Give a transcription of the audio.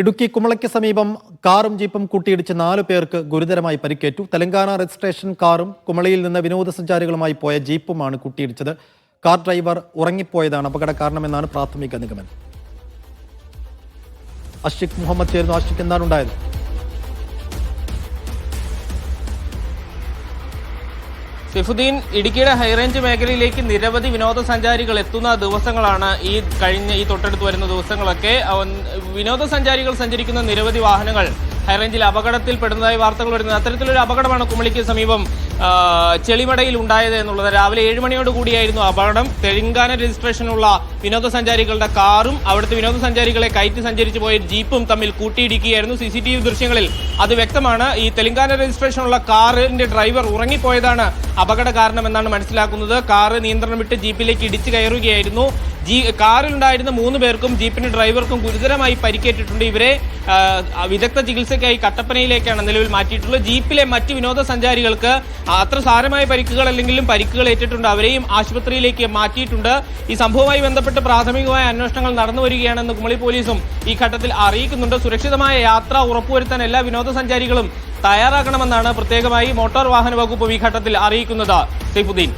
ഇടുക്കി കുമളയ്ക്ക് സമീപം കാറും ജീപ്പും കൂട്ടിയിടിച്ച് നാലു പേർക്ക് ഗുരുതരമായി പരിക്കേറ്റു. തെലങ്കാന രജിസ്ട്രേഷൻ കാറും കുമളിയിൽ നിന്ന് വിനോദസഞ്ചാരികളുമായി പോയ ജീപ്പുമാണ് കൂട്ടിയിടിച്ചത്. കാർ ഡ്രൈവർ ഉറങ്ങിപ്പോയതാണ് അപകട കാരണമെന്നാണ് പ്രാഥമിക നിഗമനം. അഷിഖ് മുഹമ്മദ് ചേരുന്നു. അഷിഖ് എന്താണ് ഉണ്ടായത്? സിഫുദ്ദീൻ ഇടുക്കിയുടെ ഹൈറേഞ്ച് മേഖലയിലേക്ക് നിരവധി വിനോദസഞ്ചാരികൾ എത്തുന്ന ദിവസങ്ങളാണ് ഈ കഴിഞ്ഞ ഈ തൊട്ടടുത്ത് വരുന്ന ദിവസങ്ങളൊക്കെ. വിനോദസഞ്ചാരികൾ സഞ്ചരിക്കുന്ന നിരവധി വാഹനങ്ങൾ ഹൈറേഞ്ചിൽ അപകടത്തിൽ പെടുന്നതായി വാർത്തകൾ വരുന്നത്. അത്തരത്തിലൊരു അപകടമാണ് കുമളിക്ക് സമീപം ചെളിമടയിൽ ഉണ്ടായത് എന്നുള്ളത്. രാവിലെ ഏഴ് മണിയോട് കൂടിയായിരുന്നു അപകടം. തെലങ്കാന രജിസ്ട്രേഷനുള്ള വിനോദസഞ്ചാരികളുടെ കാറും അവിടുത്തെ വിനോദസഞ്ചാരികളെ കയറ്റി സഞ്ചരിച്ചു പോയ ജീപ്പും തമ്മിൽ കൂട്ടിയിടിക്കുകയായിരുന്നു സി സി ടി വി ദൃശ്യങ്ങളിൽ. അത് വ്യക്തമാണ്. ഈ തെലങ്കാന രജിസ്ട്രേഷനുള്ള കാറിന്റെ ഡ്രൈവർ ഉറങ്ങിപ്പോയതാണ് അപകട കാരണമെന്നാണ് മനസ്സിലാക്കുന്നത്. കാറ് നിയന്ത്രണം വിട്ട് ജീപ്പിലേക്ക് ഇടിച്ചു കയറുകയായിരുന്നു. ജീ കാറിലുണ്ടായിരുന്ന മൂന്ന് പേർക്കും ജീപ്പിന്റെ ഡ്രൈവർക്കും ഗുരുതരമായി പരിക്കേറ്റിട്ടുണ്ട് ഇവരെ. വിദഗ്ധ ചികിത്സയ്ക്കായി കട്ടപ്പനയിലേക്കാണ് നിലവിൽ മാറ്റിയിട്ടുള്ളത്. ജീപ്പിലെ മറ്റ് വിനോദസഞ്ചാരികൾക്ക് അത്ര സാരമായ പരിക്കുകൾ അല്ലെങ്കിലും പരിക്കുകൾ ഏറ്റിട്ടുണ്ട്. അവരെയും ആശുപത്രിയിലേക്ക് മാറ്റിയിട്ടുണ്ട്. ഈ സംഭവവുമായി ബന്ധപ്പെട്ട് പ്രാഥമികമായ അന്വേഷണങ്ങൾ നടന്നു വരികയാണെന്ന് കുമളി പോലീസും ഈ ഘട്ടത്തിൽ അറിയിക്കുന്നുണ്ട്. സുരക്ഷിതമായ യാത്ര ഉറപ്പുവരുത്താൻ എല്ലാ വിനോദസഞ്ചാരികളും തയ്യാറാക്കണമെന്നാണ് പ്രത്യേകമായി മോട്ടോർ വാഹന വകുപ്പ് ഈ ഘട്ടത്തിൽ അറിയിക്കുന്നത്. സൈഫുദ്ദീൻ.